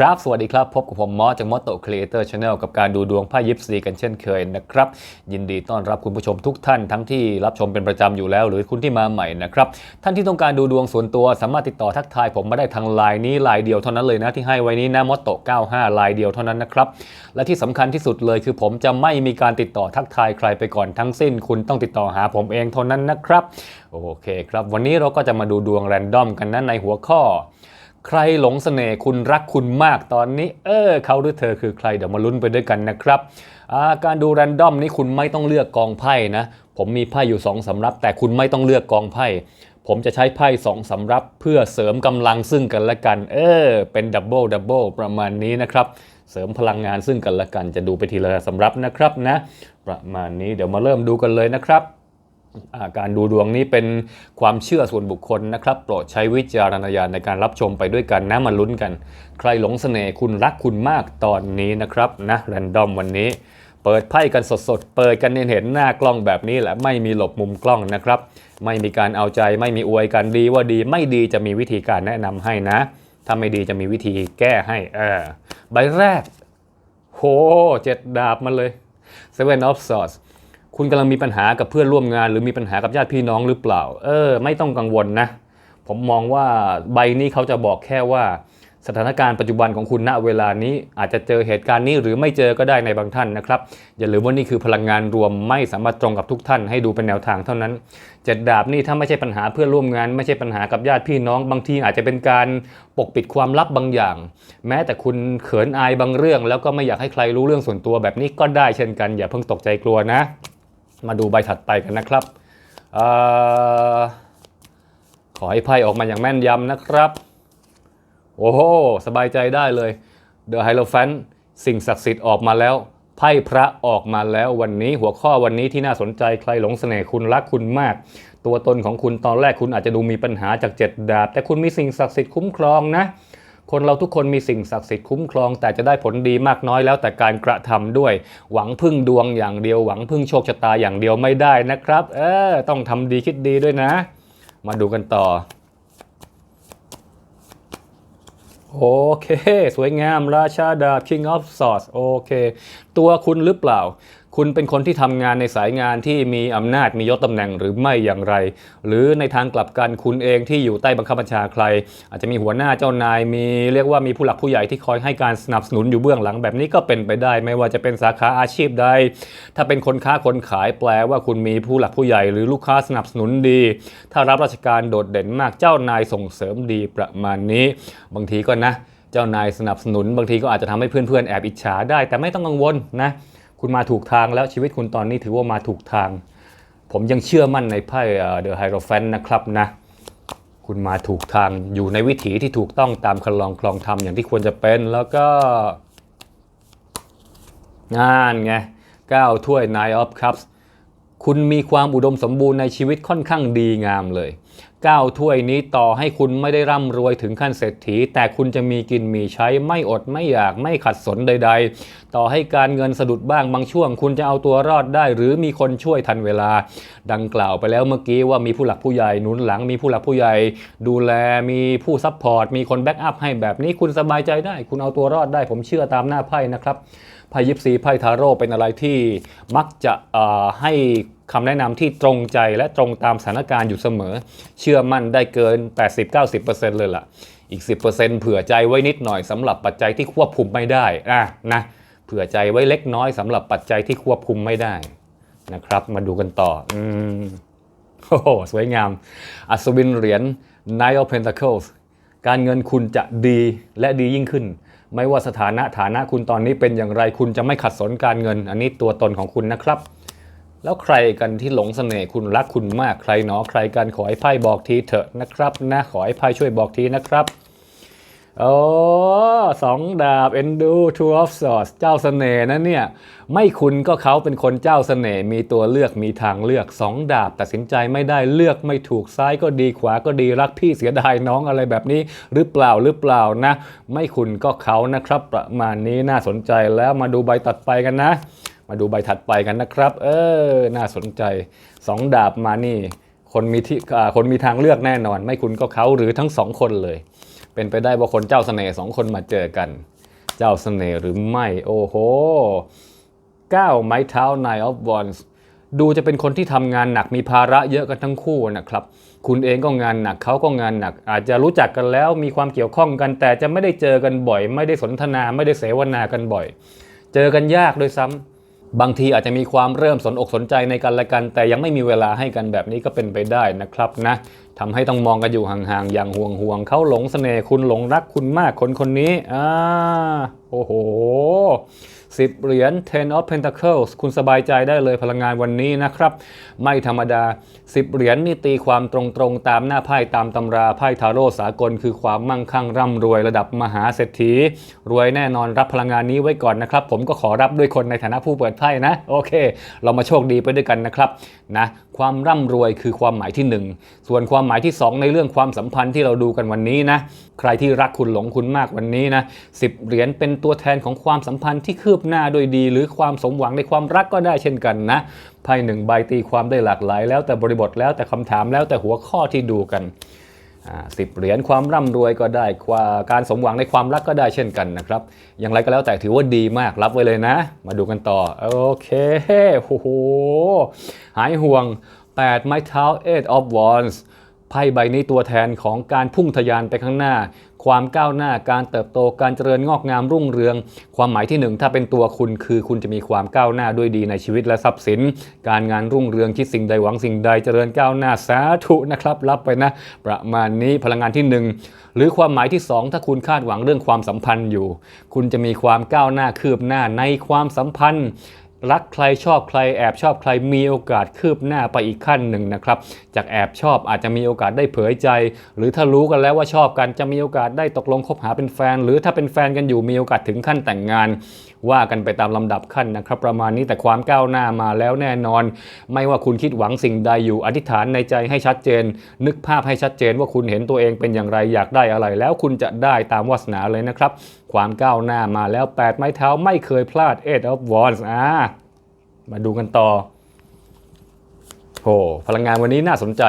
ครับ สวัสดีครับ พบกับผมมอสจากมอสโตครีเอเตอร์ชาแนลกับการดูดวงไพ่ยิปซีกันเช่นเคยนะครับ ยินดีต้อนรับคุณผู้ชมทุกท่านทั้งที่รับชมเป็นประจำอยู่แล้ว หรือคุณที่มาใหม่นะครับ ท่านที่ต้องการดูดวงส่วนตัวสามารถติดต่อทักทายผมมาได้ทางไลน์นี้ไลน์เดียวเท่านั้นเลยนะที่ให้ไว้นี้นะมอสโต95ไลน์เดียวเท่านั้นนะครับ และที่สำคัญที่สุดเลยคือผมจะไม่มีการติดต่อทักทายใครไปก่อนทั้งสิ้น คุณต้องติดต่อหาผมเองเท่านั้นนะครับ โอเคครับ วันนี้เราก็จะมาดูดวงแรนดอมกันนะในหัวข้อ ใครหลงเสน่ห์คุณรักคุณมากตอนนี้ เออเขาหรือเธอคือใครเดี๋ยวมาลุ้นไปด้วยกันนะครับาการดูแรนดอมนี่คุณไม่ต้องเลือกกองไพ่นะ ผมมีไพ่อยู่2สำรับ แต่คุณไม่ต้องเลือกกองไพ่ผมจะใช้ไพ่สองสำรับเพื่อเสริมกำลังซึ่งกันและกัน เออ เป็นดับเบิลดับเบิลประมาณนี้นะครับ เสริมพลังงานซึ่งกันและกัน จะดูไปทีละสำรับนะครับนะ ประมาณนี้เดี๋ยวมาเริ่มดูกันเลยนะครับ การดูดวงนี้เป็นความเชื่อส่วนบุคคลนะครับโปรดใช้วิจารณญาณในการรับชมไปด้วยกันนะมาลุ้นกัน ใครหลงเสน่ห์คุณรักคุณมากตอนนี้นะครับนะแรนดอมวันนี้ เปิดไพ่กันสดๆ เปิดกันเห็นหน้ากล้องแบบนี้แหละไม่มีหลบมุมกล้องนะครับ ไม่มีการเอาใจไม่มีอวยกันดีว่าดีไม่ดีจะมีวิธีการแนะนำให้นะ ถ้าไม่ดีจะมีวิธีแก้ให้เออใบแรกโหเจ็ดดาบมาเลย Seven of Swords คุณกำลังมีปัญหากับเพื่อนร่วมงาน หรือมีปัญหากับญาติพี่น้องหรือเปล่า เออ ไม่ต้องกังวลนะ ผมมองว่าใบนี้เขาจะบอกแค่ว่า สถานการณ์ปัจจุบันของคุณณเวลานี้อาจจะเจอเหตุการณ์นี้หรือไม่เจอก็ได้ในบางท่านนะครับ อย่าลืมว่านี่คือพลังงานรวมไม่สามารถตรงกับทุกท่านให้ดูเป็นแนวทางเท่านั้นเจ็ดดาบนี่ถ้าไม่ใช่ปัญหาเพื่อนร่วมงาน ไม่ใช่ปัญหากับญาติพี่น้อง บางทีอาจจะเป็นการปกปิดความลับบางอย่าง แม้แต่คุณเขินอายบางเรื่อง แล้วก็ไม่อยากให้ใครรู้เรื่องส่วนตัวแบบนี้ก็ได้เช่นกัน อย่าเพิ่งตกใจกลัวนะ มาดูใบถัดไปกันนะครับออขอให้ไพ่ออกมาอย่างแม่นยำนะครับ โอ้โห สบายใจได้เลย The Hierophant สิ่งศักดิ์สิทธิ์ออกมาแล้ว ไพ่พระออกมาแล้ววันนี้หัวข้อวันนี้ที่น่าสนใจใครหลงเสน่ห์คุณรักคุณมาก ตัวตนของคุณตอนแรกคุณอาจจะดูมีปัญหาจากเจ็ดดาบ แต่คุณมีสิ่งศักดิ์สิทธิ์คุ้มครองนะ คนเราทุกคนมีสิ่งศักดิ์สิทธิ์คุ้มครอง แต่จะได้ผลดีมากน้อยแล้วแต่การกระทำด้วย หวังพึ่งดวงอย่างเดียว หวังพึ่งโชคชะตาอย่างเดียวไม่ได้นะครับ เออต้องทำดีคิดดีด้วยนะ มาดูกันต่อ โอเค สวยงามราชาดาบ King of Swords โอเค ตัวคุณหรือเปล่า คุณเป็นคนที่ทำงานในสายงานที่มีอำนาจมียศตำแหน่งหรือไม่อย่างไร หรือในทางกลับกันคุณเองที่อยู่ใต้บังคับบัญชาใคร อาจจะมีหัวหน้าเจ้านายมีเรียกว่ามีผู้หลักผู้ใหญ่ที่คอยให้การสนับสนุนอยู่เบื้องหลังแบบนี้ก็เป็นไปได้ ไม่ว่าจะเป็นสาขาอาชีพใด ถ้าเป็นคนค้าคนขายแปลว่าคุณมีผู้หลักผู้ใหญ่ หรือลูกค้าสนับสนุนดี ถ้ารับราชการโดดเด่นมากเจ้านายส่งเสริมดีประมาณนี้ บางทีก็นะ เจ้านายสนับสนุน บางทีก็อาจจะทำให้เพื่อนๆแอบอิจฉาได้ แต่ไม่ต้องกังวลนะ คุณมาถูกทางแล้วชีวิตคุณตอนนี้ถือว่ามาถูกทาง ผมยังเชื่อมั่นในไพ่เดอะไฮโรแฟนนะครับนะคุณมาถูกทางอยู่ในวิถีที่ถูกต้องตามคันลองคลองธรรมอย่างที่ควรจะเป็นแล้วก็งานไง9ถ้วย Nine of Cups คุณมีความอุดมสมบูรณ์ในชีวิตค่อนข้างดีงามเลย9ถ้วยนี้ต่อให้คุณไม่ได้ร่ำรวยถึงขั้นเศรษฐี แต่คุณจะมีกินมีใช้ไม่อดไม่อยากไม่ขัดสนใด ๆ ต่อให้การเงินสะดุดบ้างบางช่วง คุณจะเอาตัวรอดได้ หรือมีคนช่วยทันเวลา ดังกล่าวไปแล้วเมื่อกี้ว่ามีผู้หลักผู้ใหญ่หนุนหลัง มีผู้หลักผู้ใหญ่ ดูแลมีผู้ซัพพอร์ตมีคนแบ็กอัพให้แบบนี้คุณสบายใจได้ คุณเอาตัวรอดได้ผมเชื่อตามหน้าไพ่นะครับ ไพ่ยิปซีไพ่ทาโร่เป็นอะไรที่มักจะให้คำแนะนำที่ตรงใจและตรงตามสถานการณ์อยู่เสมอ เชื่อมั่นได้เกิน 80-90%เลยล่ะ อีก 10%เผื่อใจไว้นิดหน่อยสำหรับปัจจัยที่ควบคุมไม่ได้อะนะเผื่อใจไว้เล็กน้อยสำหรับปัจจัยที่ควบคุมไม่ได้นะครับ มาดูกันต่ออืมโอ้โหสวยงาม อัศวินเหรียญ Nine of Pentacles การเงินคุณจะดีและดียิ่งขึ้น ไม่ว่าสถานะฐานะคุณตอนนี้เป็นอย่างไรคุณจะไม่ขัดสนการเงิน อันนี้ตัวตนของคุณนะครับ แล้วใครกันที่หลงเสน่ห์คุณรักคุณมากใครเนาะใครกันขอให้ไพ่บอกทีเถอะนะครับนะขอให้ไพ่ช่วยบอกทีนะครับ โอ้สองดาบ Endo Two of Swords เจ้าเสน่ห์นะเนี่ย ไม่คุณก็เขาเป็นคนเจ้าเสน่ห์มีตัวเลือกมีทางเลือกสองดาบ ตัดสินใจไม่ได้เลือกไม่ถูกซ้ายก็ดีขวาก็ดีรักพี่เสียดายน้องอะไรแบบนี้ หรือเปล่าหรือเปล่านะ ไม่คุณก็เขานะครับ ประมาณนี้น่าสนใจแล้วมาดูใบตัดไปกันนะ มาดูใบถัดไปกันนะครับ เออ น่าสนใจสองดาบมานี่ คนมีที่คนมีทางเลือกแน่นอน ไม่คุณก็เขาหรือทั้งสองคนเลย เป็นไปได้ว่าคนเจ้าเสน่ห์สองคนมาเจอกัน เจ้าเสน่ห์หรือไม่โอ้โหก้าวไม้เท้า Nine of Wands ดูจะเป็นคนที่ทำงานหนักมีภาระเยอะกันทั้งคู่นะครับ คุณเองก็งานหนักเขาก็งานหนัก อาจจะรู้จักกันแล้วมีความเกี่ยวข้องกัน แต่จะไม่ได้เจอกันบ่อย ไม่ได้สนทนาไม่ได้เสวนากันบ่อย เจอกันยากด้วยซ้ำ บางทีอาจจะมีความเริ่มสนอกสนใจในกันและกัน แต่ยังไม่มีเวลาให้กันแบบนี้ก็เป็นไปได้นะครับนะทำให้ต้องมองกันอยู่ห่างๆ อย่างห่วงๆเขาหลงเสน่ห์คุณหลงรักคุณมากคนคนนี้อ่าโอ้โหสิบเหรียญ Ten of Pentacles คุณสบายใจได้เลยพลังงานวันนี้นะครับ ไม่ธรรมดา 10 เหรียญนี่ตีความตรงๆ ตามหน้าไพ่ตามตำราไพ่ทาโร่สากล คือความมั่งคั่งร่ำรวยระดับมหาเศรษฐี รวยแน่นอนรับพลังงานนี้ไว้ก่อนนะครับ ผมก็ขอรับด้วยคนในฐานะผู้เปิดไพ่นะ โอเค เรามาโชคดีไปด้วยกันนะครับนะความร่ำรวยคือความหมายที่ 1 ส่วนความหมายที่ 2 ในเรื่องความสัมพันธ์ที่เราดูกันวันนี้นะใครที่รักคุณหลงคุณมากวันนี้นะสิบเหรียญเป็นตัวแทนของความสัมพันธ์ที่คืบหน้าโดยดี หรือความสมหวังในความรักก็ได้เช่นกันนะ ไพ่หนึ่งใบตีความได้หลากหลาย แล้วแต่บริบทแล้วแต่คำถามแล้วแต่หัวข้อที่ดูกันสิบเหรียญความร่ำรวยก็ได้ความการสมหวังในความรักก็ได้เช่นกันนะครับ อย่างไรก็แล้วแต่ถือว่าดีมากรับไว้เลยนะ มาดูกันต่อ โอเคโอ้โหหายห่วง 8 ไม้เท้า8 of wands ไพ่ใบนี้ตัวแทนของการพุ่งทะยานไปข้างหน้า ความก้าวหน้าการเติบโตการเจริญงอกงามรุ่งเรือง ความหมายที่หนึ่งถ้าเป็นตัวคุณคือคุณจะมีความก้าวหน้าด้วยดีในชีวิตและทรัพย์สิน การงานรุ่งเรืองคิดสิ่งใดหวังสิ่งใดเจริญก้าวหน้าสาธุนะครับรับไปนะ ประมาณนี้พลังงานที่หนึ่งหรือความหมายที่สองถ้าคุณคาดหวังเรื่องความสัมพันธ์อยู่ คุณจะมีความก้าวหน้าคืบหน้าในความสัมพันธ์ รักใครชอบใครแอบชอบใครมีโอกาสคืบหน้าไปอีกขั้นหนึ่งนะครับ จากแอบชอบอาจจะมีโอกาสได้เผยใจ หรือถ้ารู้กันแล้วว่าชอบกันจะมีโอกาสได้ตกลงคบหาเป็นแฟน หรือถ้าเป็นแฟนกันอยู่มีโอกาสถึงขั้นแต่งงาน ว่ากันไปตามลำดับขั้นนะครับ ประมาณนี้แต่ความก้าวหน้ามาแล้วแน่นอน ไม่ว่าคุณคิดหวังสิ่งใดอยู่อธิษฐานในใจให้ชัดเจน นึกภาพให้ชัดเจนว่าคุณเห็นตัวเองเป็นอย่างไรอยากได้อะไร แล้วคุณจะได้ตามวาสนาเลยนะครับความก้าวหน้ามาแล้ว 8 ไม้เท้าไม่เคยพลาด Eight of Wands อ่ามาดูกันต่อโหพลังงานวันนี้น่าสนใจ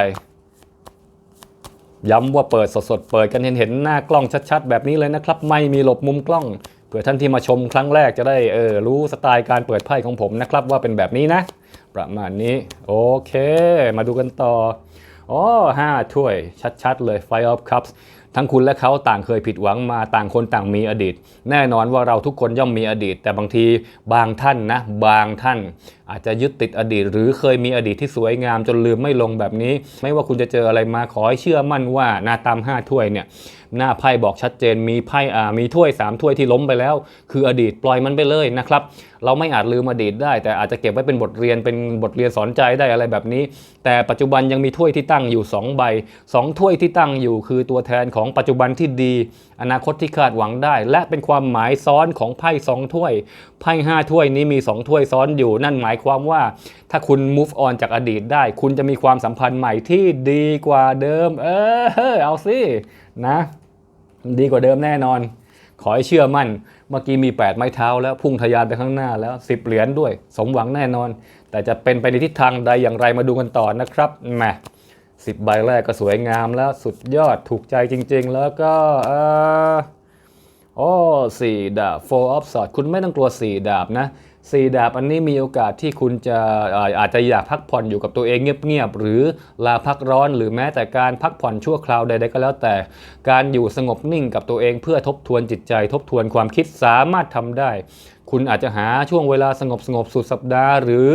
ย้ำว่าเปิดสดๆ เปิดกันเห็นเห็นหน้ากล้องชัดๆ แบบนี้เลยนะครับ ไม่มีหลบมุมกล้อง เผื่อท่านที่มาชมครั้งแรกจะได้เออรู้สไตล์การเปิดไพ่ของผมนะครับว่าเป็นแบบนี้นะ ประมาณนี้ โอเค มาดูกันต่ออ๋อห้าถ้วยชัดๆ เลย Five of Cups ทั้งคุณและเขาต่างเคยผิดหวังมาต่างคนต่างมีอดีต แน่นอนว่าเราทุกคนย่อมมีอดีต แต่บางทีบางท่านนะบางท่าน อาจจะยึดติดอดีต หรือเคยมีอดีตที่สวยงามจนลืมไม่ลงแบบนี้ ไม่ว่าคุณจะเจออะไรมาขอให้เชื่อมั่นว่าหน้าตามห้าถ้วยเนี่ยหน้าไพ่บอกชัดเจนมีไพ่อ่ามีถ้วย3ถ้วยที่ล้มไปแล้ว คืออดีตปล่อยมันไปเลยนะครับเราไม่อาจลืมอดีตได้ แต่อาจจะเก็บไว้เป็นบทเรียนเป็นบทเรียนสอนใจได้อะไรแบบนี้ แต่ปัจจุบันยังมีถ้วยที่ตั้งอยู่ 2 ใบ 2 ถ้วยที่ตั้งอยู่ คือตัวแทนของปัจจุบันที่ดี อนาคตที่คาดหวังได้ และเป็นความหมายซ้อนของไพ่สองถ้วยไพ่ห้าถ้วยนี้มี 2 ถ้วยซ้อนอยู่ นั่นหมายความว่า ถ้าคุณ move on จากอดีตได้ คุณจะมีความสัมพันธ์ใหม่ที่ดีกว่าเดิม เออเอาสินะ ดีกว่าเดิมแน่นอน ขอให้เชื่อมั่น เมื่อกี้มี 8 ไม้เท้าแล้วพุ่งทะยานไปข้างหน้าแล้ว 10 เหรียญด้วย สมหวังแน่นอน แต่จะเป็นไปในทิศทางใดอย่างไรมาดูกันต่อนะครับแหมสิบใบแรกก็สวยงามแล้วสุดยอดถูกใจจริง ๆ แล้วก็อ๋อสี่ดาบ four of swords คุณไม่ต้องกลัวสี่ดาบนะ สี่ดาบอันนี้มีโอกาสที่คุณจะอาอาจจะอยากพักผ่อนอยู่กับตัวเองเงียบๆหรือลาพักร้อนหรือแม้แต่การพักผ่อนชั่วคราวใดๆก็แล้วแต่ การอยู่สงบนิ่งกับตัวเองเพื่อทบทวนจิตใจ ทบทวนความคิดสามารถทำได้ คุณอาจจะหาช่วงเวลาสงบสงบสุดสัปดาห์ หรือ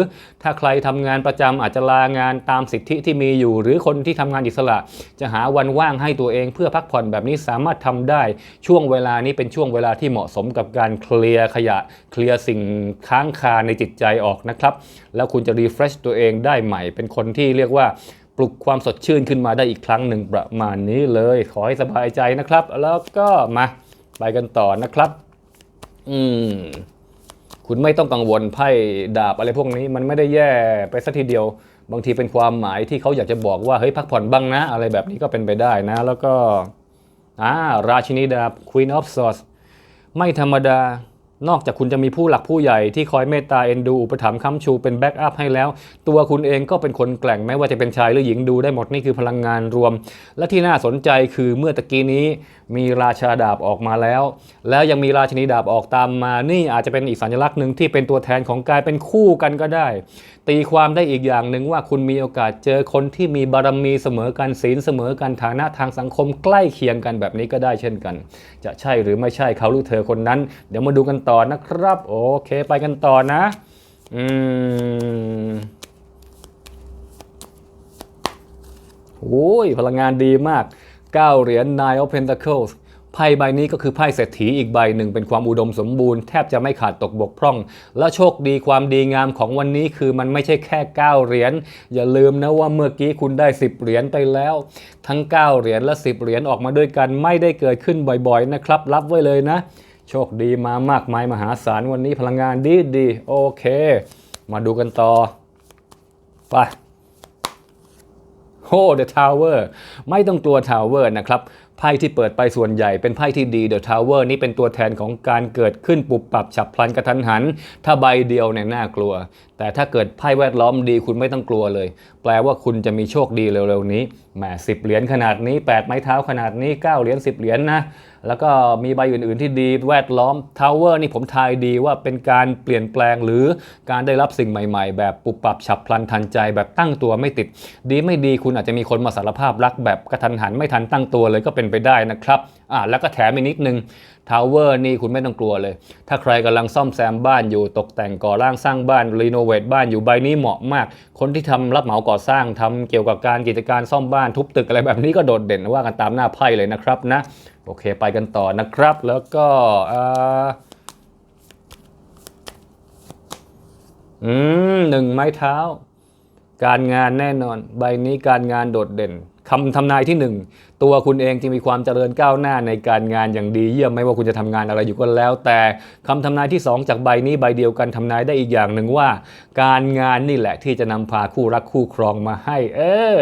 ถ้าใครทำงานประจำอาจจะลางานตามสิทธิที่มีอยู่ หรือคนที่ทำงานอิสระ จะหาวันว่างให้ตัวเองเพื่อพักผ่อนแบบนี้สามารถทำได้ช่วงเวลานี้เป็นช่วงเวลาที่เหมาะสมกับการเคลียร์ขยะ เคลียร์สิ่งค้างคาในจิตใจออกนะครับ แล้วคุณจะรีเฟรชตัวเองได้ใหม่ เป็นคนที่เรียกว่าปลุกความสดชื่นขึ้นมาได้อีกครั้งหนึ่งประมาณนี้เลย ขอให้สบายใจนะครับ แล้วก็มาไปกันต่อนะครับ อืม คุณไม่ต้องกังวลไพ่ดาบอะไรพวกนี้ มันไม่ได้แย่ไปสัทีเดียว บางทีเป็นความหมายที่เขาอยากจะบอกว่าเฮ้ยพักผ่อนบ้างนะ อะไรแบบนี้ก็เป็นไปได้นะ แล้วก็อ่าราชินีดาบ Queen of Swords ไม่ธรรมดา นอกจากคุณจะมีผู้หลักผู้ใหญ่ที่คอยเมตตาเอ็นดูอุปถัมภ์ค้ำชูเป็นแบ็กอัพให้แล้ว ตัวคุณเองก็เป็นคนแกล่งไม่ว่าจะเป็นชายหรือหญิงดูได้หมดนี่คือพลังงานรวม และที่น่าสนใจคือเมื่อตะกี้นี้มีราชาดาบออกมาแล้ว แล้วยังมีราชนีดาบออกตามมานี่อาจจะเป็นอีกสัญลักษณ์หนึ่งที่เป็นตัวแทนของกายเป็นคู่กันก็ได้ ตีความได้อีกอย่างหนึ่งว่าคุณมีโอกาสเจอคนที่มีบารมีเสมอกันศีลเสมอกันฐานะทางสังคมใกล้เคียงกันแบบนี้ก็ได้เช่นกัน จะใช่หรือไม่ใช่เขาหรือเธอคนนั้น เดี๋ยวมาดูกันต่อนะครับ โอเคไปกันต่อนะอืมโอ้ยพลังงานดีมาก 9 เหรียญ Nine of Pentacles ไพ่ใบนี้ก็คือไพ่เศรษฐีอีกใบหนึ่งเป็นความอุดมสมบูรณ์แทบจะไม่ขาดตกบกพร่อง และโชคดีความดีงามของวันนี้คือมันไม่ใช่แค่ 9 เหรียญอย่าลืมนะว่าเมื่อกี้คุณได้ 10 เหรียญไปแล้ว ทั้ง 9 เหรียญและ 10 เหรียญออกมาด้วยกันไม่ได้เกิดขึ้นบ่อยๆนะครับ รับไว้เลยนะ โชคดีมามากมายมหาศาลวันนี้พลังงานดีดีโอเค มาดูกันต่อไปโอ้ The Tower ไม่ต้องกลัว Tower นะครับ ไพ่ที่เปิดไปส่วนใหญ่เป็นไพ่ที่ดี The Tower นี่เป็นตัวแทนของการเกิดขึ้นปุบปรับฉับพลันกระทันหัน ถ้าใบเดียวเนี่ยน่ากลัว แต่ถ้าเกิดไพ่แวดล้อมดีคุณไม่ต้องกลัวเลย แปลว่าคุณจะมีโชคดีเร็วๆนี้แหมสิบเหรียญขนาดนี้ 8 ไม้เท้าขนาดนี้ 9 เหรียญ10 เหรียญนะ แล้วก็มีใบอื่น ๆ ที่ดีแวดล้อม Tower นี่ผมทายดีว่าเป็นการเปลี่ยนแปลงหรือการได้รับสิ่งใหม่ ๆ แบบปุบปรับฉับพลันทันใจแบบตั้งตัวไม่ติด ดีไม่ดีคุณอาจจะมีคนมาสารภาพรักแบบกระทันหันไม่ทันตั้งตัวเลยก็เป็นไปได้นะครับอะแล้วก็แถมอีกนิดนึงทาวเวอร์นี่คุณไม่ต้องกลัวเลย ถ้าใครกำลังซ่อมแซมบ้านอยู่ตกแต่งก่อร่างสร้างบ้านรีโนเวทบ้านอยู่ใบนี้เหมาะมาก คนที่ทำรับเหมาก่อสร้างทำเกี่ยวกับการกิจการซ่อมบ้านทุบตึกอะไรแบบนี้ก็โดดเด่นว่ากันตามหน้าไพ่เลยนะครับนะ โอเคไปกันต่อนะครับ แล้วก็อืมหนึ่งไม้เท้า การงานแน่นอน ใบนี้การงานโดดเด่น คำทำนายที่หนึ่งตัวคุณเองจึงมีความเจริญก้าวหน้าในการงานอย่างดีเยี่ยมไม่ว่าคุณจะทำงานอะไรอยู่ก็แล้ว แต่คำทำนายที่สองจากใบนี้ใบเดียวกันทำนายได้อีกอย่างหนึ่งว่า การงานนี่แหละที่จะนำพาคู่รักคู่ครองมาให้ เออ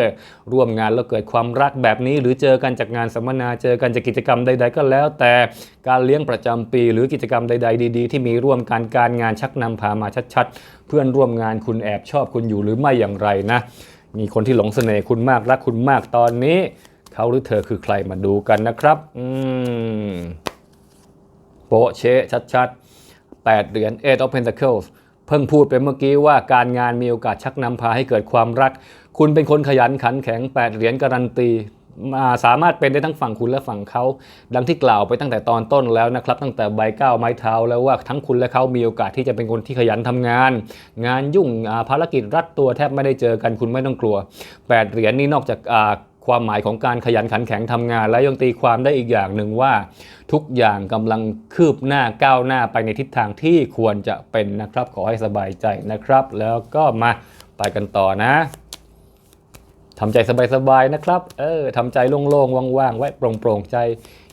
ร่วมงานแล้วเกิดความรักแบบนี้ หรือเจอกันจากงานสัมมนาเจอกันจากกิจกรรมใด ๆ ก็แล้ว แต่การเลี้ยงประจำปี หรือกิจกรรมใด ๆ ดีๆ ที่มีร่วมกันการงานชักนำพามาชัดๆ เพื่อนร่วมงานคุณแอบชอบคุณอยู่หรือไม่อย่างไรนะ มีคนที่หลงเสน่ห์คุณมากรักคุณมากตอนนี้ เขาหรือเธอคือใครมาดูกันนะครับ อืมโปะเชะชัดๆ 8 เหรียญ Eight of Pentacles เพิ่งพูดไปเมื่อกี้ว่าการงานมีโอกาสชักนำพาให้เกิดความรัก คุณเป็นคนขยันขันแข็ง 8 เหรียญการันตี สามารถเป็นได้ทั้งฝั่งคุณและฝั่งเขา ดังที่กล่าวไปตั้งแต่ตอนต้นแล้วนะครับ ตั้งแต่ใบก้าวไม้เท้าแล้วว่าทั้งคุณและเขามีโอกาสที่จะเป็นคนที่ขยันทำงาน งานยุ่งภารกิจรัดตัวแทบไม่ได้เจอกันคุณไม่ต้องกลัว8เหรียญนี่นอกจากความหมายของการขยันขันแข็งทำงาน และยังตีความได้อีกอย่างหนึ่งว่า ทุกอย่างกำลังคืบหน้าก้าวหน้าไปในทิศทางที่ควรจะเป็นนะครับ ขอให้สบายใจนะครับ แล้วก็มาไปกันต่อนะ ทำใจสบายๆนะครับ เออทำใจโล่งๆว่างๆ ไว้โปร่งๆใจ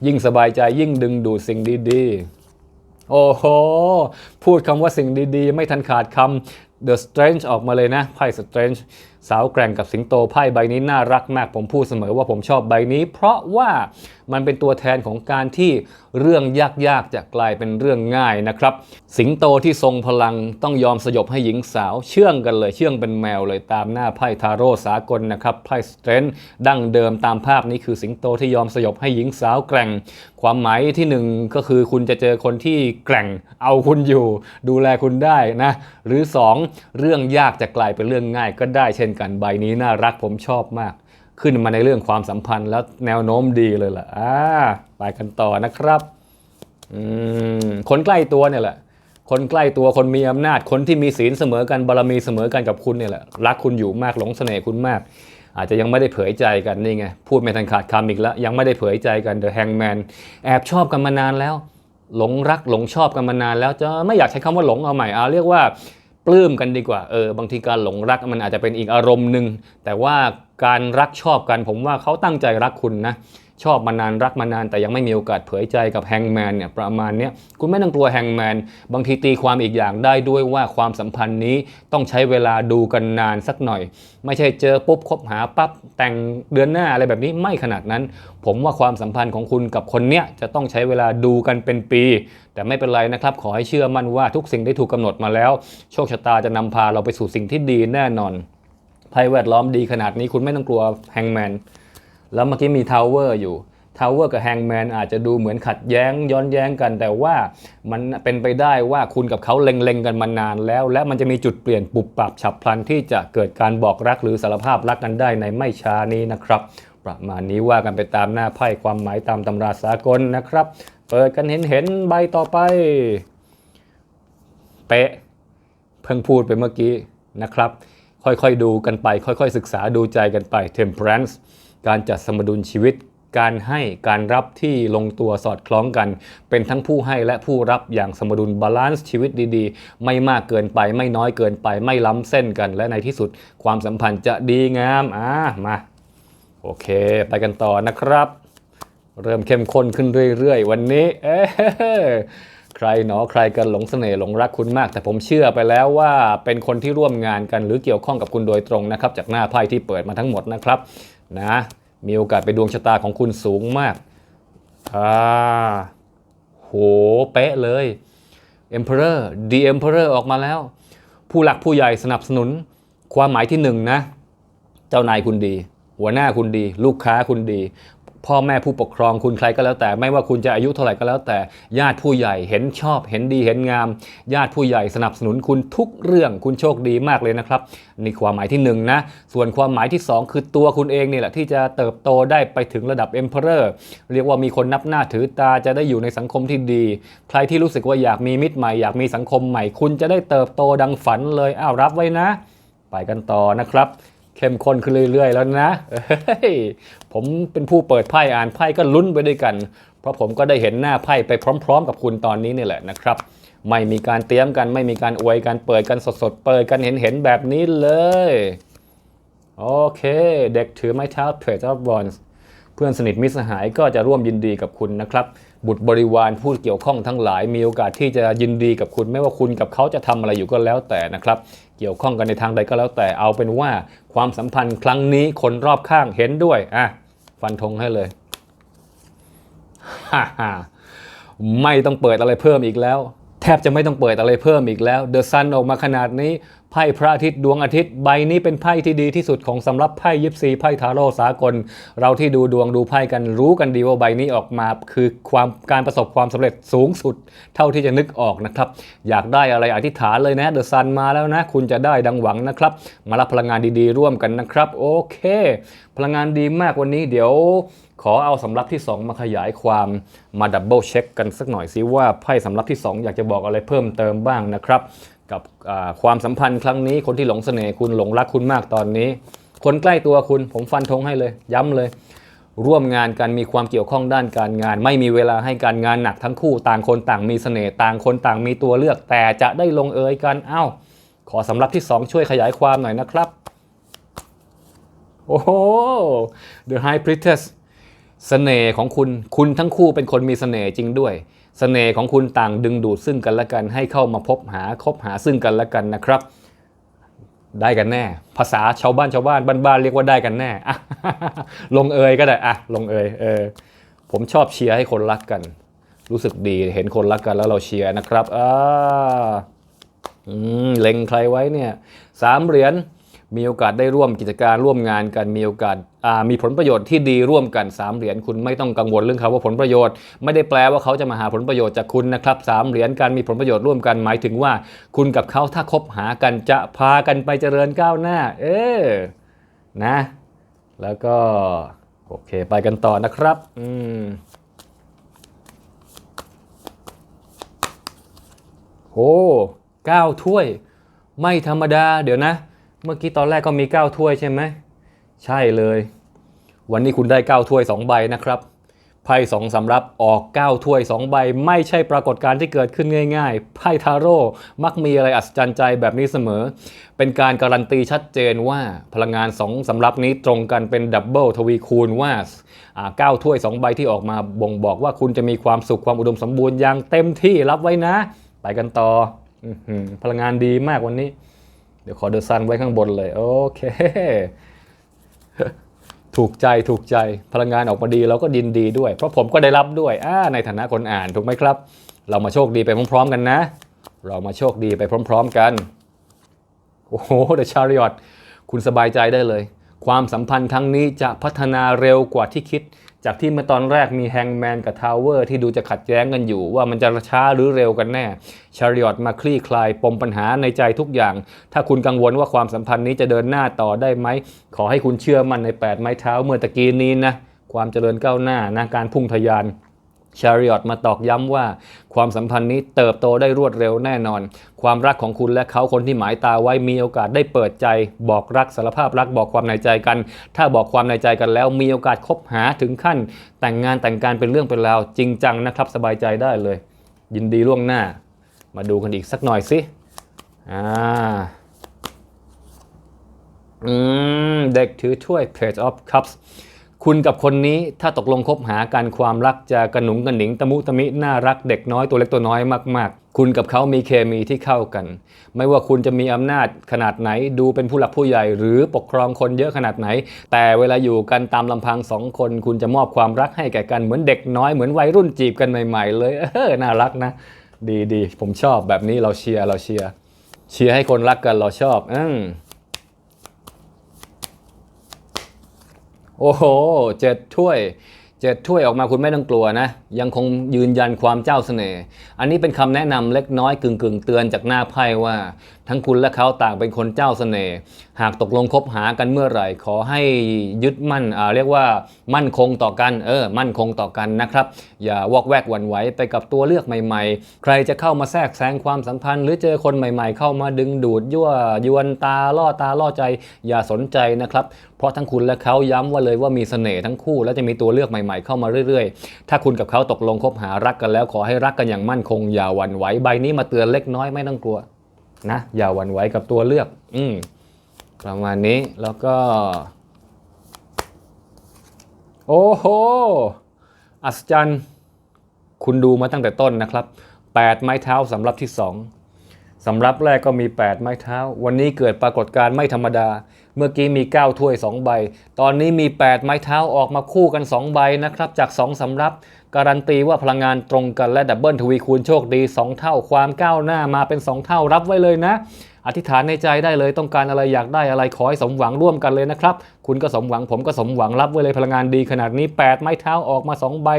ยิ่งสบายใจยิ่งดึงดูดสิ่งดีๆ โอ้โห พูดคำว่าสิ่งดีๆ ไม่ทันขาดคำ The Strange ออกมาเลยนะไพ่ Strange สาวแกร่งกับสิงโตไพ่ใบนี้น่ารักมาก ผมพูดเสมอว่าผมชอบใบนี้ เพราะว่ามันเป็นตัวแทนของการที่เรื่องยากๆจะกลายเป็นเรื่องง่ายนะครับ สิงโตที่ทรงพลังต้องยอมสยบให้หญิงสาว เชื่องกันเลยเชื่องเป็นแมวเลยตามหน้าไพ่ทาโร่สากลนะครับไพ่ Strength ดั้งเดิมตามภาพนี้คือสิงโตที่ยอมสยบให้หญิงสาวแกร่งความหมายที่หนึ่งก็คือคุณจะเจอคนที่แกร่งเอาคุณอยู่ ดูแลคุณได้นะหรือ 2 เรื่องยากจะกลายเป็นเรื่องง่ายก็ได้เช่นกันใบนี้น่ารักผมชอบมาก ขึ้นมาในเรื่องความสัมพันธ์แล้วแนวโน้มดีเลยล่ะอ่าไปกันต่อนะครับอืมคนใกล้ตัวเนี่ยแหละ คนใกล้ตัวคนมีอำนาจคนที่มีศีลเสมอกันบารมีเสมอกันกับคุณเนี่ยแหละรักคุณอยู่มากหลงเสน่ห์คุณมาก อาจจะยังไม่ได้เผยใจกันนี่ไง พูดไม่ทันขาดคำอีกแล้ว ยังไม่ได้เผยใจกันเดอะแฮงแมนแอบชอบกันมานานแล้ว หลงรักหลงชอบกันมานานแล้วจะไม่อยากใช้คำว่าหลงเอาใหม่เอาเรียกว่าปลื้มกันดีกว่าเออบางทีการหลงรักมันอาจจะเป็นอีกอารมณ์หนึ่งแต่ว่าการรักชอบกันผมว่าเขาตั้งใจรักคุณนะ ชอบมานานรักมานานแต่ยังไม่มีโอกาสเผยใจกับแฮงแมนเนี่ยประมาณเนี้ยคุณไม่ต้องกลัวแฮงแมนบางทีตีความอีกอย่างได้ด้วยว่าความสัมพันธ์นี้ต้องใช้เวลาดูกันนานสักหน่อย ไม่ใช่เจอปุ๊บคบหาปั๊บแต่งเดือนหน้าอะไรแบบนี้ไม่ขนาดนั้น ผมว่าความสัมพันธ์ของคุณกับคนเนี้ยจะต้องใช้เวลาดูกันเป็นปี แต่ไม่เป็นไรนะครับ ขอให้เชื่อมั่นว่าทุกสิ่งได้ถูกกำหนดมาแล้ว โชคชะตาจะนำพาเราไปสู่สิ่งที่ดีแน่นอนภัยแวดล้อมดีขนาดนี้คุณไม่ต้องกลัวแฮงแมน แล้วเมื่อกี้มีทาวเวอร์อยู่ทาวเวอร์กับแฮงแมนอาจจะดูเหมือนขัดแย้งย้อนแย้งกัน แต่ว่ามันเป็นไปได้ว่าคุณกับเขาเล็งๆกันมานานแล้ว และมันจะมีจุดเปลี่ยนปุบปรับฉับพลันที่จะเกิดการบอกรักหรือสารภาพรักกันได้ในไม่ช้านี้นะครับ ประมาณนี้ว่ากันไปตามหน้าไพ่ความหมายตามตำราสากลนะครับ เปิดกันเห็นเห็นๆใบต่อไป เป๊ะเพิ่งพูดไปเมื่อกี้นะครับ ค่อยๆดูกันไป ค่อยๆ ศึกษาดูใจกันไป temperance การจัดสมดุลชีวิต การให้การรับที่ลงตัวสอดคล้องกัน เป็นทั้งผู้ให้และผู้รับอย่างสมดุลบาลานซ์ชีวิตดีๆ ไม่มากเกินไป ไม่น้อยเกินไป ไม่ล้ำเส้นกัน และในที่สุดความสัมพันธ์จะดีงามอ่ามาโอเค ไปกันต่อนะครับ เริ่มเข้มข้นขึ้นเรื่อยๆ วันนี้เอ๊ะใครหนอใครกันหลงเสน่ห์หลงรักคุณมาก แต่ผมเชื่อไปแล้วว่าเป็นคนที่ร่วมงานกันหรือเกี่ยวข้องกับคุณโดยตรงนะครับ จากหน้าไพ่ที่เปิดมาทั้งหมดนะครับ นะมีโอกาสไปดวงชะตาของคุณสูงมากอ่าโหเป๊ะเลย Emperor The Emperor ออกมาแล้ว ผู้หลักผู้ใหญ่สนับสนุนความหมายที่หนึ่งนะ เจ้านายคุณดี หัวหน้าคุณดี ลูกค้าคุณดี พ่อแม่ผู้ปกครองคุณใครก็แล้วแต่ ไม่ว่าคุณจะอายุเท่าไหร่ก็แล้วแต่ ญาติผู้ใหญ่เห็นชอบ เห็นดีเห็นงาม ญาติผู้ใหญ่สนับสนุนคุณทุกเรื่องคุณโชคดีมากเลยนะครับนี่ความหมายที่หนึ่งนะส่วนความหมายที่สองคือตัวคุณเองนี่แหละที่จะเติบโตได้ไปถึงระดับ Emperor เรียกว่ามีคนนับหน้าถือตาจะได้อยู่ในสังคมที่ดี ใครที่รู้สึกว่าอยากมีมิตรใหม่อยากมีสังคมใหม่ คุณจะได้เติบโตดังฝันเลยอ้าวรับไว้นะ ไปกันต่อนะครับ เข้มข้นขึ้นเรื่อย ๆ แล้วนะ ผมเป็นผู้เปิดไพ่อ่านไพ่ก็ลุ้นไปด้วยกัน เพราะผมก็ได้เห็นหน้าไพ่ไปพร้อม ๆ กับคุณตอนนี้นี่แหละนะครับ ไม่มีการเตรียมกันไม่มีการอวยกันเปิดกันสดๆ เปิดกันเห็นๆแบบนี้เลย โอเค เด็กถือไม้เท้าเทรดออฟบอลเพื่อนสนิทมิตรสหายก็จะร่วมยินดีกับคุณนะครับ บุตรบริวารผู้เกี่ยวข้องทั้งหลาย มีโอกาสที่จะยินดีกับคุณ ไม่ว่าคุณกับเขาจะทำอะไรอยู่ก็แล้วแต่นะครับ เกี่ยวข้องกันในทางใดก็แล้วแต่เอาเป็นว่าความสัมพันธ์ครั้งนี้คนรอบข้างเห็นด้วยอะฟันธงให้เลยฮ่าฮ่าไม่ต้องเปิดอะไรเพิ่มอีกแล้ว แทบจะไม่ต้องเปิดอะไรเพิ่มอีกแล้วเดอะซันออกมาขนาดนี้ไพ่พระอาทิตย์ดวงอาทิตย์ใบนี้เป็นไพ่ที่ดีที่สุดของสำหรับไพ่ยิปซีไพ่ทาโร่สากล เราที่ดูดวงดูไพ่กันรู้กันดีว่าใบนี้ออกมา คือความการประสบความสำเร็จสูงสุด เท่าที่จะนึกออกนะครับ อยากได้อะไรอธิษฐานเลยนะเดอะซันมาแล้วนะ คุณจะได้ดังหวังนะครับ มารับพลังงานดีๆ ร่วมกันนะครับ โอเค พลังงานดีมากวันนี้เดี๋ยว ขอเอาสำรับที่ 2 มาขยายความมาดับเบิลเช็คกันสักหน่อยสิว่าไพ่สำรับที่ 2 อยากจะบอกอะไรเพิ่มเติมบ้างนะครับ กับความสัมพันธ์ครั้งนี้คนที่หลงเสน่ห์คุณหลงรักคุณมากตอนนี้ คนใกล้ตัวคุณผมฟันธงให้เลย ย้ำเลย ร่วมงานกันมีความเกี่ยวข้องด้านการงาน ไม่มีเวลาให้การงานหนักทั้งคู่ต่างคนต่างมีเสน่ห์ต่างคนต่างมีตัวเลือก แต่จะได้ลงเอยกันเอ้า ขอสำรับที่ 2 ช่วยขยายความหน่อยนะครับโอ้โห The High Priestess เสน่ห์ของคุณคุณทั้งคู่เป็นคนมีเสน่ห์จริงด้วย เสน่ห์ของคุณต่างดึงดูดซึ่งกันและกัน ให้เข้ามาพบหาคบหาซึ่งกันและกันนะครับ ได้กันแน่ ภาษาชาวบ้านชาวบ้านบ้านๆเรียกว่าได้กันแน่อะลงเอยก็ได้อะลงเอยเออผมชอบเชียร์ให้คนรักกัน รู้สึกดีเห็นคนรักกันแล้วเราเชียร์นะครับอ่าอืมเล็งใครไว้เนี่ยสามเหรียญ มีโอกาสได้ร่วมกิจการร่วมงานกัน มีโอกาสมีผลประโยชน์ที่ดีร่วมกันสามเหรียญคุณไม่ต้องกังวลเรื่องเขาว่าผลประโยชน์ ไม่ได้แปลว่าเขาจะมาหาผลประโยชน์จากคุณนะครับสามเหรียญการมีผลประโยชน์ร่วมกันหมายถึงว่า คุณกับเขาถ้าคบหากันจะพากันไปเจริญก้าวหน้า เออนะ แล้วก็โอเคไปกันต่อนะครับอืมโอ้เก้าถ้วย ไม่ธรรมดาเดี๋ยวนะ เมื่อกี้ตอนแรกก็มี 9 ถ้วยใช่ไหม ใช่เลย วันนี้คุณได้ 9 ถ้วย 2 ใบนะครับไพ่สองสำรับออก 9 ถ้วย 2 ใบ ไม่ใช่ปรากฏการณ์ที่เกิดขึ้นง่ายๆ ไพ่ทาโร่มักมีอะไรอัศจรรย์ใจแบบนี้เสมอ เป็นการการันตีชัดเจนว่าพลังงาน 2สำรับนี้ตรงกันเป็นดับเบิลทวีคูณว่าอ่า9ถ้วย 2 ใบที่ออกมาบ่งบอกว่าคุณจะมีความสุขความอุดมสมบูรณ์อย่างเต็มที่รับไว้นะ ไปกันต่ออพลังงานดีมากวันนี้ ดี๋ยวขอเดอะซันไว้ข้างบนเลย โอเค ถูกใจถูกใจพลังงานออกมาดีเราก็ดินดีด้วย เพราะผมก็ได้รับด้วยอ่าในฐานะคนอ่านถูกไหมครับ เรามาโชคดีไปพร้อมๆกันนะ เรามาโชคดีไปพร้อม ๆกัน โอ้โหเดอะชาริอตคุณสบายใจได้เลย ความสัมพันธ์ครั้งนี้จะพัฒนาเร็วกว่าที่คิด จากที่เมื่อตอนแรกมีแฮงแมนกับทาวเวอร์ที่ดูจะขัดแย้งกันอยู่ ว่ามันจะช้าหรือเร็วกันแน่ชาริอตมาคลี่คลายปมปัญหาในใจทุกอย่าง ถ้าคุณกังวลว่าความสัมพันธ์นี้จะเดินหน้าต่อได้ไหม ขอให้คุณเชื่อมั่นใน 8 ไม้เท้าเมื่อตะกี้นี้นะ ความเจริญก้าวหน้านะการพุ่งทะยาน ชาริอตมาตอกย้ำว่า ความสัมพันธ์นี้เติบโตได้รวดเร็วแน่นอน ความรักของคุณและเขาคนที่หมายตาไว้มีโอกาสได้เปิดใจ บอกรักสารภาพรักบอกความในใจกัน ถ้าบอกความในใจกันแล้วมีโอกาสคบหาถึงขั้น แต่งงานแต่งการเป็นเรื่องเป็นราวจริงจังนะครับสบายใจได้เลย ยินดีล่วงหน้า มาดูกันอีกสักหน่อยสิอ่าอืมเด็กถือถ้วย Page of Cups คุณกับคนนี้ถ้าตกลงคบหากันความรักจะกระหนุงกระหนิงตะมุตะมิน่ารักเด็กน้อยตัวเล็กตัวน้อยมากๆ คุณกับเขามีเคมีที่เข้ากัน ไม่ว่าคุณจะมีอำนาจขนาดไหนดูเป็นผู้หลักผู้ใหญ่ หรือปกครองคนเยอะขนาดไหน แต่เวลาอยู่กันตามลำพังสองคน คุณจะมอบความรักให้แก่กันเหมือนเด็กน้อยเหมือนวัยรุ่นจีบกันใหม่ ๆ เลยเออน่ารักนะ ดีดีผมชอบแบบนี้เราเชียร์เราเชียร์เชียร์ให้คนรักกันเราชอบอืม โอ้โหเจ็ดถ้วย เจ็ดถ้วยออกมาคุณไม่ต้องกลัวนะ ยังคงยืนยันความเจ้าเสน่ห์อันนี้เป็นคำแนะนำเล็กน้อยกึ่งกึ่งเตือนจากหน้าไพ่ว่า ทั้งคุณและเขาต่างเป็นคนเจ้าเสน่ห์หากตกลงคบหากันเมื่อไหร่ ขอให้ยึดมั่นอ่าเรียกว่ามั่นคงต่อกันเออมั่นคงต่อกันนะครับ อย่าวอกแวกหวั่นไหวไปกับตัวเลือกใหม่ ๆ ใครจะเข้ามาแทรกแซงความสัมพันธ์ หรือเจอคนใหม่ ๆ เข้ามาดึงดูดยั่วยวนตาล่อตาล่อใจ อย่าสนใจนะครับ เพราะทั้งคุณและเขาย้ำว่าเลยว่ามีเสน่ห์ทั้งคู่และจะมีตัวเลือกใหม่ๆเข้ามาเรื่อยๆ ถ้าคุณกับเขาตกลงคบหารักกันแล้วขอให้รักกันอย่างมั่นคงอย่าหวั่นไหวใบนี้มาเตือนเล็กน้อยไม่ต้องกลัวนะอย่าหวั่นไหวกับตัวเลือก อืมประมาณนี้แล้วก็ โอ้โหอัศจรรย์คุณดูมาตั้งแต่ต้นนะครับ 8 ไม้เท้าสำหรับที่ 2สำหรับแรกก็มี 8 ไม้เท้า วันนี้เกิดปรากฏการณ์ไม่ธรรมดา เมื่อกี้มี 9 ถ้วย 2 ใบ ตอนนี้มี 8 ไม้เท้าออกมาคู่กัน 2 ใบนะครับจาก 2สำรับ การันตีว่าพลังงานตรงกันและดับเบิลทวีคูณโชคดี 2 เท่าความก้าวหน้ามาเป็น 2 เท่ารับไว้เลยนะ อธิษฐานในใจได้เลยต้องการอะไรอยากได้อะไรขอให้สมหวังร่วมกันเลยนะครับ คุณก็สมหวังผมก็สมหวังรับไว้เลยพลังงานดีขนาดนี้ 8 ไม้เท้าออกมา 2 ใบ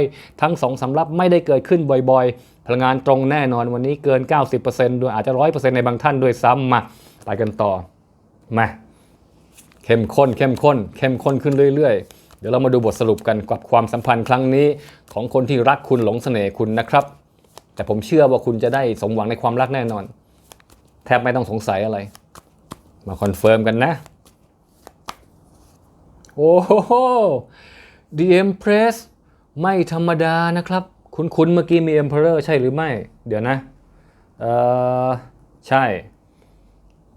ทั้ง 2สำรับไม่ได้เกิดขึ้นบ่อยๆ พลังงานตรงแน่นอนวันนี้เกิน 90%ด้วยอาจจะ 100%ในบางท่านด้วยซ้ำมาไปกันต่อมา เข้มข้นเข้มข้นเข้มข้นขึ้นเรื่อย ๆ เดี๋ยวเรามาดูบทสรุปกันกับความสัมพันธ์ครั้งนี้ของคนที่รักคุณหลงเสน่ห์คุณนะครับ แต่ผมเชื่อว่าคุณจะได้สมหวังในความรักแน่นอน แทบไม่ต้องสงสัยอะไร มาคอนเฟิร์มกันนะ โอ้โห The Empress ไม่ธรรมดานะครับ คุ้นๆเมื่อกี้มี Emperor ใช่หรือไม่ เดี๋ยวนะ เออใช่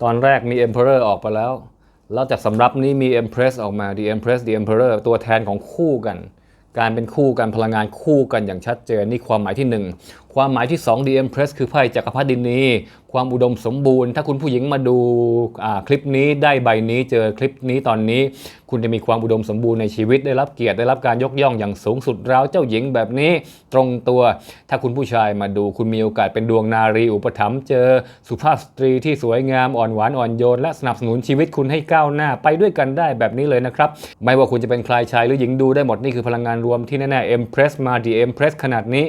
ตอนแรกมี Emperor ออกไปแล้ว แล้วจากสำรับนี้มี Empress ออกมา The Empress The Emperor ตัวแทนของคู่กัน การเป็นคู่กันพลังงานคู่กันอย่างชัดเจนนี่ความหมายที่ 1 ความหมายที่ 2 The Empress คือไพ่จักรพรรดินี ความอุดมสมบูรณ์ ถ้าคุณผู้หญิงมาดูคลิปนี้ได้ใบนี้เจอคลิปนี้ตอนนี้ คุณจะมีความอุดมสมบูรณ์ในชีวิตได้รับเกียรติได้รับการยกย่องอย่างสูงสุดราวเจ้าหญิงแบบนี้ตรงตัว ถ้าคุณผู้ชายมาดูคุณมีโอกาสเป็นดวงนารีอุปถัมภ์เจอสุภาพสตรีที่สวยงามอ่อนหวานอ่อนโยน และสนับสนุนชีวิตคุณให้ก้าวหน้าไปด้วยกันได้แบบนี้เลยนะครับไม่ว่าคุณจะเป็นชายชายหรือหญิงดูได้หมดนี่คือพลังงานรวมที่แน่ๆ Empress มาดี Empress ขนาดนี้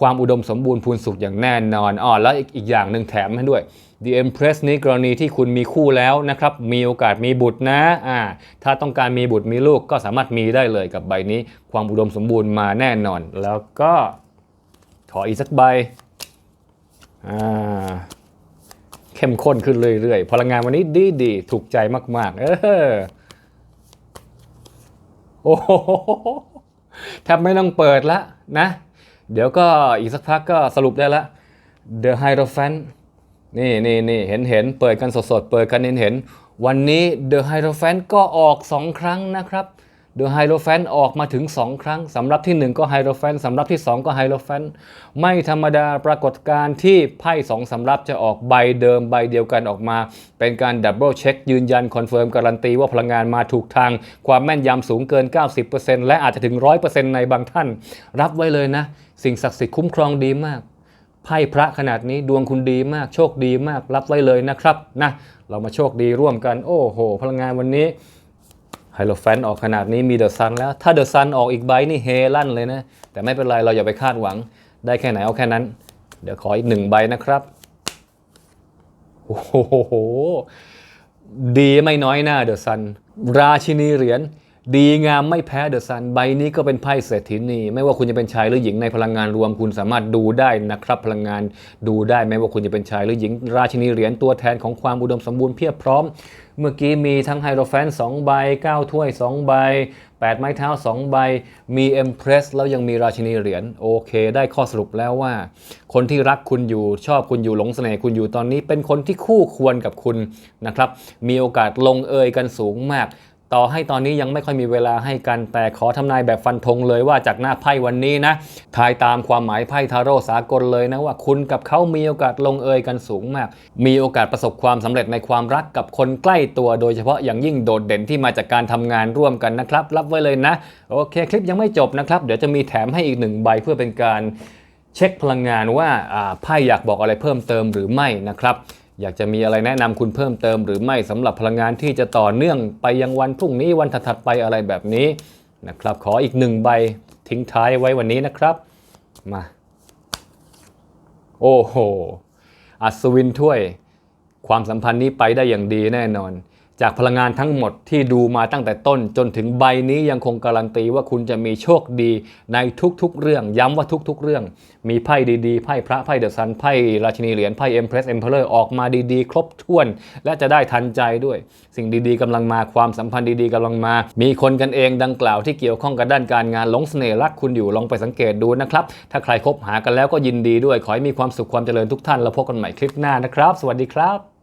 ความอุดมสมบูรณ์พูนสุขอย่างแน่นอนอ๋อแล้วอีกอีกอย่างหนึ่งแถมให้ด้วย The Empress นี้กรณีที่คุณมีคู่แล้วนะครับ มีโอกาสมีบุตรนะอ่าถ้าต้องการมีบุตรมีลูกก็สามารถมีได้เลยกับใบนี้ ความอุดมสมบูรณ์มาแน่นอน แล้วก็ขออีกสักใบอ่าเข้มข้นขึ้นเรื่อยๆ พลังงานวันนี้ดีดีๆถูกใจมาก ๆ เออโอ้โหแทบไม่ต้องเปิดละนะ เดี๋ยวก็อีกสักพักก็สรุปได้ละ The Hierophant นี่นี่นี่เห็นเห็นเปิดกันสดๆ เปิดกันเห็นเห็น วันนี้ The Hierophant ก็ออก 2 ครั้งนะครับ The Hierophant ออกมาถึง 2 ครั้งสำหรับที่ 1 ก็ Hierophant สำหรับที่ 2 ก็ Hierophant ไม่ธรรมดาปรากฏการณ์ที่ไพ่2สำรับจะออกใบเดิมใบเดียวกันออกมา เป็นการดับเบิลเช็คยืนยันคอนเฟิร์มการันตีว่าพลังงานมาถูกทาง ความแม่นยำสูงเกิน 90%และอาจจะถึง 100%ในบางท่าน รับไว้เลยนะ สิ่งศักดิ์สิทธิ์คุ้มครองดีมากไพ่พระขนาดนี้ดวงคุณดีมากโชคดีมากรับไว้เลยนะครับนะเรามาโชคดีร่วมกัน โอ้โห พลังงานวันนี้ ไฮโลแฟนออกขนาดนี้มีเดอะซันแล้ว ถ้าเดอะซันออกอีกใบนี่เฮลั่นเลยนะ แต่ไม่เป็นไรเราอย่าไปคาดหวัง ได้แค่ไหนเอาแค่นั้น เดี๋ยวขออีกหนึ่งใบนะครับ โอ้โห ดีไม่น้อยหน้าเดอะซัน ราชินีเหรียญ ดีงามไม่แพ้เดอะซันใบนี้ก็เป็นไพ่เศรษฐีนีไม่ว่าคุณจะเป็นชายหรือหญิงในพลังงานรวมคุณสามารถดูได้นะครับพลังงานดูได้ไม่ว่าคุณจะเป็นชายหรือหญิง ราชินีเหรียญตัวแทนของความอุดมสมบูรณ์เพียบพร้อม เมื่อกี้มีทั้งไฮโรแฟน2ใบ9ถ้วย 2 ใบ 8 ไม้เท้า 2 ใบ มีเอ็มเพรสแล้วยังมีราชินีเหรียญโอเค ได้ข้อสรุปแล้วว่า คนที่รักคุณอยู่ชอบคุณอยู่หลงเสน่ห์คุณอยู่ตอนนี้ เป็นคนที่คู่ควรกับคุณนะครับมีโอกาสลงเอยกันสูงมาก ต่อให้ตอนนี้ยังไม่ค่อยมีเวลาให้กัน แต่ขอทำนายแบบฟันธงเลยว่าจากหน้าไพ่วันนี้นะ ทายตามความหมายไพ่ทาโร่สากลเลยนะว่าคุณกับเขามีโอกาสลงเอยกันสูงมาก มีโอกาสประสบความสำเร็จในความรักกับคนใกล้ตัวโดยเฉพาะอย่างยิ่งโดดเด่นที่มาจากการทำงานร่วมกันนะครับ รับไว้เลยนะ โอเคคลิปยังไม่จบนะครับ เดี๋ยวจะมีแถมให้อีกหนึ่งใบเพื่อเป็นการเช็คพลังงานว่าอ่าไพ่อยากบอกอะไรเพิ่มเติมหรือไม่นะครับ อยากจะมีอะไรแนะนำคุณเพิ่มเติม หรือไม่สำหรับพลังงานที่จะต่อเนื่องไปยังวันพรุ่งนี้วันถัดๆไปอะไรแบบนี้นะครับ ขออีกหนึ่งใบทิ้งท้ายไว้วันนี้นะครับมาโอ้โหอัศวินถ้วย ความสัมพันธ์นี้ไปได้อย่างดีแน่นอน จากพลังงานทั้งหมดที่ดูมาตั้งแต่ต้น จนถึงใบนี้ยังคงการันตีว่าคุณจะมีโชคดีในทุกๆเรื่อง ย้ำว่าทุกๆ เรื่อง มีไพ่ดีๆไพ่พระไพ่เดอะซันไพ่ราชินีเหรียญไพ่เอ็มเพรสเอ็มเพลอร์ออกมาดีๆ ครบถ้วน และจะได้ทันใจด้วย สิ่งดีๆกำลังมาความสัมพันธ์ดีๆกำลังมา มีคนกันเองดังกล่าวที่เกี่ยวข้องกับด้านการงานหลงเสน่ห์รักคุณอยู่ลองไปสังเกตดูนะครับถ้าใครคบหากันแล้วก็ยินดีด้วยขอให้มีความสุขความเจริญทุกท่านแล้วพบกันใหม่คลิปหน้านะครับ สวัสดีครับ